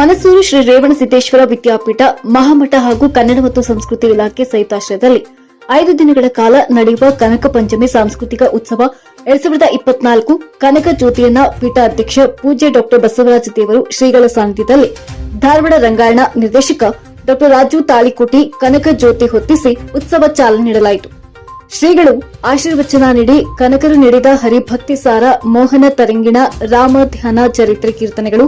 ಮನಸೂರು ಶ್ರೀ ರೇವಣಸಿದ್ದೇಶ್ವರ ವಿದ್ಯಾಪೀಠ, ಮಹಾಮಠ ಹಾಗೂ ಕನ್ನಡ ಮತ್ತು ಸಂಸ್ಕೃತಿ ಇಲಾಖೆ ಸಹಿತಾಶ್ರಯದಲ್ಲಿ ಐದು ದಿನಗಳ ಕಾಲ ನಡೆಯುವ ಕನಕ ಪಂಚಮಿ ಸಾಂಸ್ಕೃತಿಕ ಉತ್ಸವ ಎರಡ್ ಸಾವಿರದ ಇಪ್ಪತ್ನಾಲ್ಕು ಕನಕ ಜ್ಯೋತಿಯನ್ನ ಪೀಠಾಧ್ಯಕ್ಷ ಪೂಜ್ಯ ಡಾಕ್ಟರ್ ಬಸವರಾಜ ದೇವರು ಶ್ರೀಗಳ ಸಾನ್ನಿಧ್ಯದಲ್ಲಿ ಧಾರವಾಡ ರಂಗಾಯಣ ನಿರ್ದೇಶಕ ಡಾ ರಾಜು ತಾಳಿಕೋಟಿ ಕನಕ ಜ್ಯೋತಿ ಹೊತ್ತಿಸಿ ಉತ್ಸವ ಚಾಲನೆ ನೀಡಲಾಯಿತು. ಶ್ರೀಗಳು ಆಶೀರ್ವಚನ ನೀಡಿ ಕನಕರು ನೀಡಿದ ಹರಿಭಕ್ತಿ ಸಾರ, ಮೋಹನ, ತರಂಗಿಣ, ರಾಮ ಧ್ಯಾನ, ಚರಿತ್ರೆ ಕೀರ್ತನೆಗಳು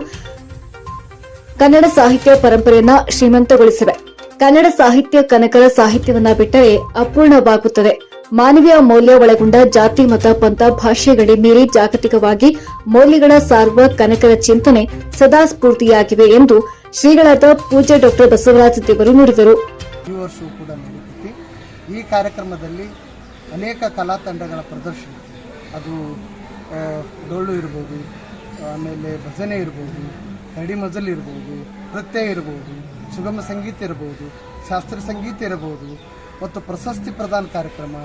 ಕನ್ನಡ ಸಾಹಿತ್ಯ ಪರಂಪರೆಯನ್ನ ಶ್ರೀಮಂತಗೊಳಿಸಿವೆ. ಕನ್ನಡ ಸಾಹಿತ್ಯ ಕನಕರ ಸಾಹಿತ್ಯವನ್ನ ಬಿಟ್ಟರೆ ಅಪೂರ್ಣವಾಗುತ್ತದೆ. ಮಾನವೀಯ ಮೌಲ್ಯ ಒಳಗೊಂಡ ಜಾತಿ, ಮತ, ಪಂಥ ಭಾಷೆ ಗಡಿ ಮೀರಿ ಜಾಗತಿಕವಾಗಿ ಮೌಲ್ಯಗಳ ಸಾರುವ ಕನಕರ ಚಿಂತನೆ ಸದಾ ಸ್ಫೂರ್ತಿಯಾಗಿವೆ ಎಂದು ಶ್ರೀಗಳಾದ ಪೂಜ್ಯ ಡಾಕ್ಟರ್ ಬಸವರಾಜ ದೇವರು ನುಡಿದರು. ಈ ಕಾರ್ಯಕ್ರಮದಲ್ಲಿ ಅನೇಕ ಕಲಾ ತಂಡಗಳ ಪ್ರದರ್ಶನ. ಅದು ಡೊಳ್ಳು ಇರ್ಬೋದು, ಆಮೇಲೆ ಭಜನೆ ಇರ್ಬೋದು ಕರಡಿ ಮಜಲ್ ಇರ್ಬೋದು, ನೃತ್ಯ ಇರ್ಬೋದು, ಸುಗಮ ಸಂಗೀತ ಇರ್ಬೋದು, ಶಾಸ್ತ್ರೀಯ ಸಂಗೀತ ಇರಬಹುದು ಮತ್ತು ಪ್ರಶಸ್ತಿ ಪ್ರದಾನ ಕಾರ್ಯಕ್ರಮ,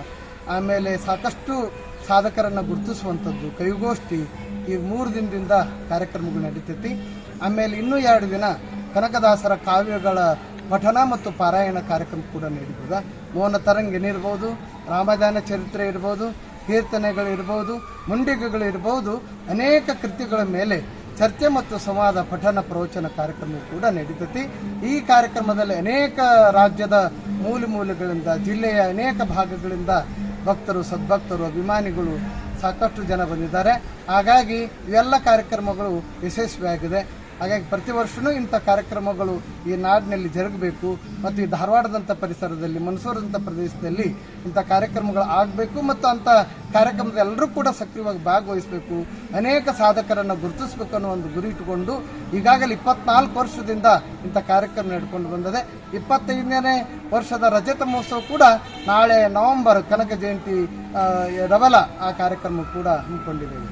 ಆಮೇಲೆ ಸಾಕಷ್ಟು ಸಾಧಕರನ್ನು ಗುರುತಿಸುವಂಥದ್ದು ಕೈಗೋಷ್ಠಿ ಈ ಮೂರು ದಿನದಿಂದ ಕಾರ್ಯಕ್ರಮಗಳು ನಡೀತೈತಿ. ಆಮೇಲೆ ಇನ್ನೂ ಎರಡು ದಿನ ಕನಕದಾಸರ ಕಾವ್ಯಗಳ ಪಠನ ಮತ್ತು ಪಾರಾಯಣ ಕಾರ್ಯಕ್ರಮ ಕೂಡ ನಡೀತದ. ಮೋನ ತರಂಗ ಇರ್ಬೋದು, ರಾಮದಾನ ಚರಿತ್ರೆ ಇರ್ಬೋದು, ಕೀರ್ತನೆಗಳು ಇರ್ಬೋದು, ಮುಂಡಿಗೆಗಳು ಇರ್ಬೋದು, ಅನೇಕ ಕೃತಿಗಳ ಮೇಲೆ ಚರ್ಚೆ ಮತ್ತು ಸಂವಾದ ಪಠನ ಪ್ರವಚನ ಕಾರ್ಯಕ್ರಮ ಕೂಡ ನಡೀತೈತಿ. ಈ ಕಾರ್ಯಕ್ರಮದಲ್ಲಿ ಅನೇಕ ರಾಜ್ಯದ ಮೂಲೆ ಮೂಲೆಗಳಿಂದ, ಜಿಲ್ಲೆಯ ಅನೇಕ ಭಾಗಗಳಿಂದ ಭಕ್ತರು, ಸದ್ಭಕ್ತರು, ಅಭಿಮಾನಿಗಳು ಸಾಕಷ್ಟು ಜನ ಬಂದಿದ್ದಾರೆ. ಹಾಗಾಗಿ ಇವೆಲ್ಲ ಕಾರ್ಯಕ್ರಮಗಳು ಯಶಸ್ವಿಯಾಗಿದೆ. ಹಾಗಾಗಿ ಪ್ರತಿ ವರ್ಷವೂ ಇಂಥ ಕಾರ್ಯಕ್ರಮಗಳು ಈ ನಾಡಿನಲ್ಲಿ ಜರುಗಬೇಕು ಮತ್ತು ಈ ಧಾರವಾಡದಂಥ ಪರಿಸರದಲ್ಲಿ, ಮನಸೂರದಂಥ ಪ್ರದೇಶದಲ್ಲಿ ಇಂಥ ಕಾರ್ಯಕ್ರಮಗಳು ಆಗಬೇಕು ಮತ್ತು ಅಂಥ ಕಾರ್ಯಕ್ರಮದ ಎಲ್ಲರೂ ಕೂಡ ಸಕ್ರಿಯವಾಗಿ ಭಾಗವಹಿಸಬೇಕು. ಅನೇಕ ಸಾಧಕರನ್ನು ಗುರುತಿಸಬೇಕು ಅನ್ನೋ ಒಂದು ಗುರಿ ಇಟ್ಟುಕೊಂಡು ಈಗಾಗಲೇ ಇಪ್ಪತ್ನಾಲ್ಕು ವರ್ಷದಿಂದ ಇಂಥ ಕಾರ್ಯಕ್ರಮ ನಡ್ಕೊಂಡು ಬಂದಿದೆ. ಇಪ್ಪತ್ತೈದನೇ ವರ್ಷದ ರಜತ ಮಹೋತ್ಸವ ಕೂಡ ನಾಳೆ ನವೆಂಬರ್ ಕನಕ ಜಯಂತಿ ರವಲ ಆ ಕಾರ್ಯಕ್ರಮ ಕೂಡ ಹಮ್ಮಿಕೊಂಡಿದ್ದೇವೆ.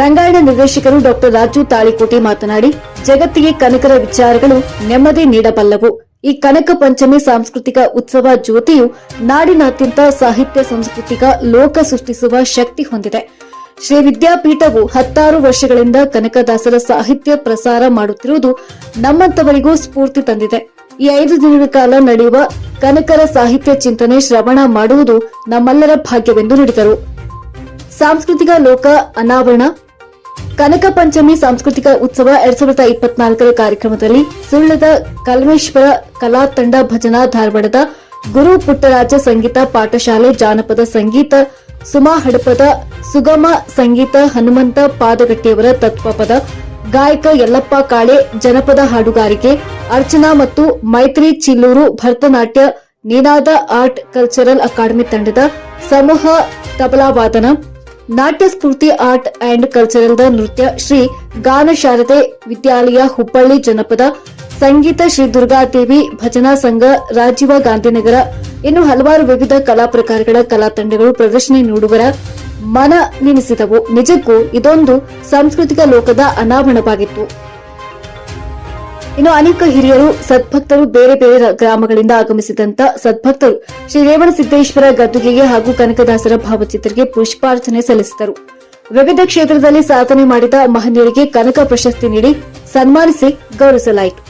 ರಂಗಾಯಣ ನಿರ್ದೇಶಕರು ಡಾಕ್ಟರ್ ರಾಜು ತಾಳಿಕೋಟಿ ಮಾತನಾಡಿ, ಜಗತ್ತಿಗೆ ಕನಕರ ವಿಚಾರಗಳು ನೆಮ್ಮದಿ ನೀಡಬಲ್ಲವು. ಈ ಕನಕ ಪಂಚಮಿ ಸಾಂಸ್ಕೃತಿಕ ಉತ್ಸವ ಜ್ಯೋತಿಯು ನಾಡಿನಾದ್ಯಂತ ಸಾಹಿತ್ಯ ಸಾಂಸ್ಕೃತಿಕ ಲೋಕ ಸೃಷ್ಟಿಸುವ ಶಕ್ತಿ ಹೊಂದಿದೆ. ಶ್ರೀ ವಿದ್ಯಾಪೀಠವು ಹತ್ತಾರು ವರ್ಷಗಳಿಂದ ಕನಕದಾಸರ ಸಾಹಿತ್ಯ ಪ್ರಸಾರ ಮಾಡುತ್ತಿರುವುದು ನಮ್ಮಂತವರಿಗೂ ಸ್ಫೂರ್ತಿ ತಂದಿದೆ. ಈ ಐದು ದಿನಗಳ ಕಾಲ ನಡೆಯುವ ಕನಕರ ಸಾಹಿತ್ಯ ಚಿಂತನೆ ಶ್ರವಣ ಮಾಡುವುದು ನಮ್ಮೆಲ್ಲರ ಭಾಗ್ಯವೆಂದು ನುಡಿದರು. ಸಾಂಸ್ಕೃತಿಕ ಲೋಕ ಅನಾವರಣ. ಕನಕ ಪಂಚಮಿ ಸಾಂಸ್ಕೃತಿಕ ಉತ್ಸವ ಎರಡ್ ಸಾವಿರದ ಇಪ್ಪತ್ನಾಲ್ಕರ ಕಾರ್ಯಕ್ರಮದಲ್ಲಿ ಸುಳ್ಳದ ಕಲ್ಮೇಶ್ವರ ಕಲಾ ತಂಡ ಭಜನಾ ಧಾರವಾಡದ ಗುರು ಪುಟ್ಟರಾಜ ಸಂಗೀತ ಪಾಠಶಾಲೆ ಜಾನಪದ ಸಂಗೀತ, ಸುಮಾ ಹಡಪದ, ಸುಗಮ ಸಂಗೀತ, ಹನುಮಂತ ಪಾದಗಟ್ಟಿಯವರ ತತ್ವಪದ, ಗಾಯಕ ಯಲ್ಲಪ್ಪ ಕಾಳೆ, ಜನಪದ ಹಾಡುಗಾರಿಕೆ, ಅರ್ಚನಾ ಮತ್ತು Maitri Chilluru Bharatanatyam, Ninaada art cultural academy ತಂಡದ ಸಮೂಹ ತಬಲಾ ನಾಟ್ಯ ಸ್ಫೂರ್ತಿ ಆರ್ಟ್ ಅಂಡ್ ಕಲ್ಚರಲ್ದ ನೃತ್ಯ ಶ್ರೀ ಗಾನ ಶಾರದೆ ವಿದ್ಯಾಲಯ, ಹುಬ್ಬಳ್ಳಿ, ಜನಪದ, ಸಂಗೀತ ಶ್ರೀ ದುರ್ಗಾದೇವಿ ಭಜನಾ ಸಂಘ, ರಾಜೀವ ಗಾಂಧಿನಗರ. ಇನ್ನು ಹಲವಾರು ವಿವಿಧ ಕಲಾ ಪ್ರಕಾರಗಳ ಕಲಾ ತಂಡಗಳು ಪ್ರದರ್ಶನ ನೀಡುವರ ಮನ ನೆನೆಸಿದವು. ನಿಜಕ್ಕೂ ಇದೊಂದು ಸಾಂಸ್ಕೃತಿಕ ಲೋಕದ ಅನಾವರಣವಾಗಿತ್ತು. ಇನ್ನು ಅನೇಕ ಹಿರಿಯರು ಸದ್ಭಕ್ತರು ಬೇರೆ ಬೇರೆ ಗ್ರಾಮಗಳಿಂದ ಆಗಮಿಸಿದಂತ ಸದ್ಭಕ್ತರು ಶ್ರೀ ರೇವಣ ಸಿದ್ದೇಶ್ವರ ಗದ್ದುಗೆಗೆ ಹಾಗೂ ಕನಕದಾಸರ ಭಾವಚಿತ್ರಕ್ಕೆ ಪುಷ್ಪಾರ್ಚನೆ ಸಲ್ಲಿಸಿದರು. ವಿವಿಧ ಕ್ಷೇತ್ರದಲ್ಲಿ ಸಾಧನೆ ಮಾಡಿದ ಮಹನೀಯರಿಗೆ ಕನಕ ಪ್ರಶಸ್ತಿ ನೀಡಿ ಸನ್ಮಾನಿಸಿ ಗೌರವಿಸಲಾಯಿತು.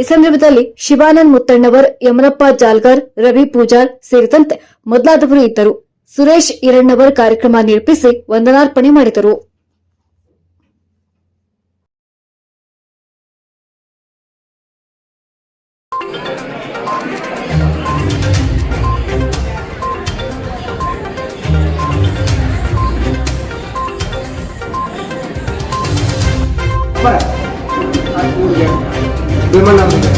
ಈ ಸಂದರ್ಭದಲ್ಲಿ ಶಿವಾನಂದ್ ಮುತ್ತಣ್ಣವರ್, ಯಮನಪ್ಪ ಜಾಲ್ಗರ್, ರವಿ ಪೂಜಾರ್ ಸೇರಿದಂತೆ ಮೊದಲಾದವರು ಇದ್ದರು. ಸುರೇಶ್ ಇರಣ್ಣವರ್ ಕಾರ್ಯಕ್ರಮ ನಿರೂಪಿಸಿ ವಂದನಾರ್ಪಣೆ ಮಾಡಿದರು. cepat. Aku yang bermalam dengan